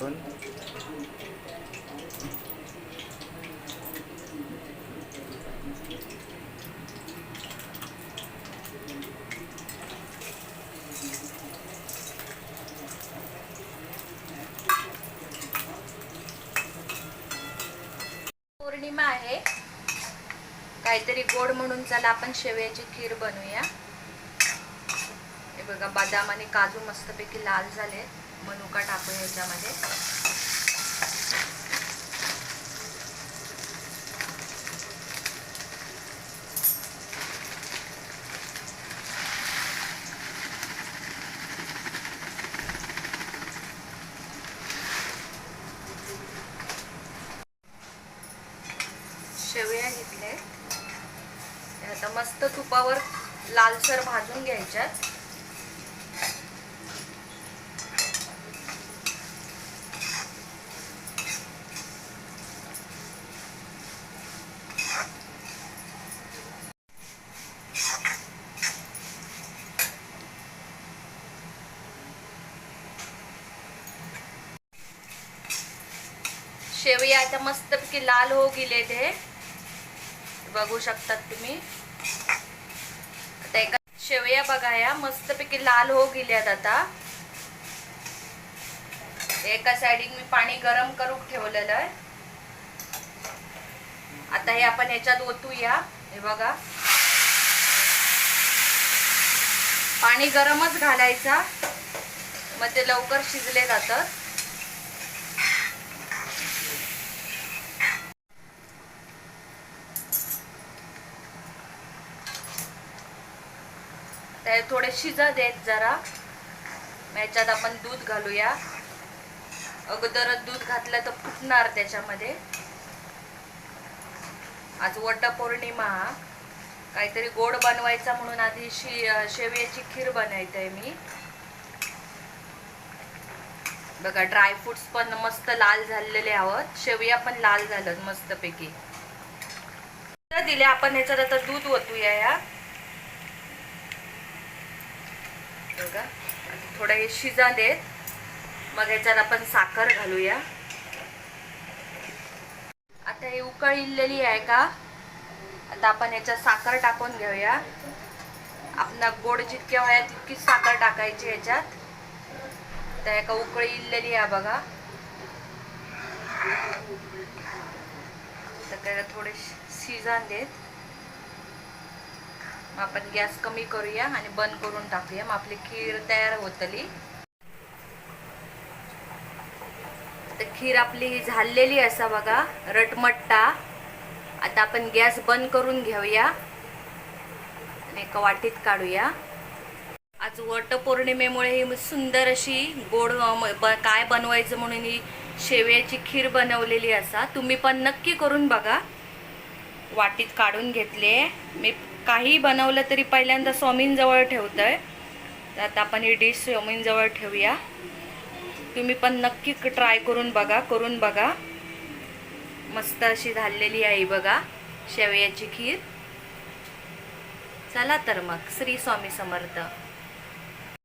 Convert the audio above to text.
आपण. पौर्णिमा आहे. काहीतरी गोड म्हणून चला आपण शेवयाची खीर बनवूया. बघा बदाम आणि काजू मस्तपैकी लाल झाले मनुका टाकूया ह्याच्यामध्ये. शेवया घेतले आता मस्त तुपावर लालसर भाजून घ्यायच्यात. शेवया आता मस्तपैकी लाल हो गेले ते. बघू शकतात तुम्ही. आता एका शेवया बघा या. मस्तपैकी लाल हो गेल्यात आता. एका साइडिंग मी पाणी गरम करून ठेवलेलं आहे. आता हे आपण ह्याच्यात ओतूया. हे बघा. पाणी गरमच घालायचा. मग ते लवकर शिजले जातात. ते थोडे शिजा देत जरा. याच्यात ह्याच्यात आपण दूध घालूया. अगोदरच दूध घातलं तर फुटणार त्याच्यामध्ये. आज वटपौर्णिमा. काहीतरी गोड बनवायचा म्हणून आधी शि शेवयाची खीर बनवते आहे मी. बघा ड्रायफ्रुट्स पण मस्त लाल झालेले आहोत. शेवया पण लाल झालं मस्तपैकी. दिले आपण ह्याच्यात आता दूध ओतूया या. बघा. थोडं हे शिजा देत मग ह्याच्यात आपण साखर घालूया. आता हे उकळलेली इल्लेली आहे का? आता आपण ह्याच्यात साखर टाकून घेऊया. आपला गोड जितके व्हाया तितकीच साखर टाकायची ह्याच्यात. तर एका उकळी इल्लेली आहे बघा. तर त्याला थोडे शिजन देत मग आपण गॅस कमी करूया आणि बंद करून टाकूया. मग आपली खीर तयार होतली. तर खीर आपली झालेली असा बघा रटमट्टा. आता आपण गॅस बंद करून घेऊया. आणि एका वाटीत काढूया. आज वटपौर्णिमेमुळे ही सुंदर अशी गोड काय बनवायचं म्हणून ही शेवयाची खीर बनवलेली असा. तुम्ही पण नक्की करून बघा. वाटीत काढून घेतले. मी काही बनवलं तरी पहिल्यांदा स्वामींजवळ आहे तर आता आपण ही डिश स्वामींजवळ ठेवूया. तुम्ही पण नक्की ट्राय करून बघा करून बघा. मस्त अशी झालेली आहे बघा शेवयाची खीर. चला तर मग श्री स्वामी समर्थ.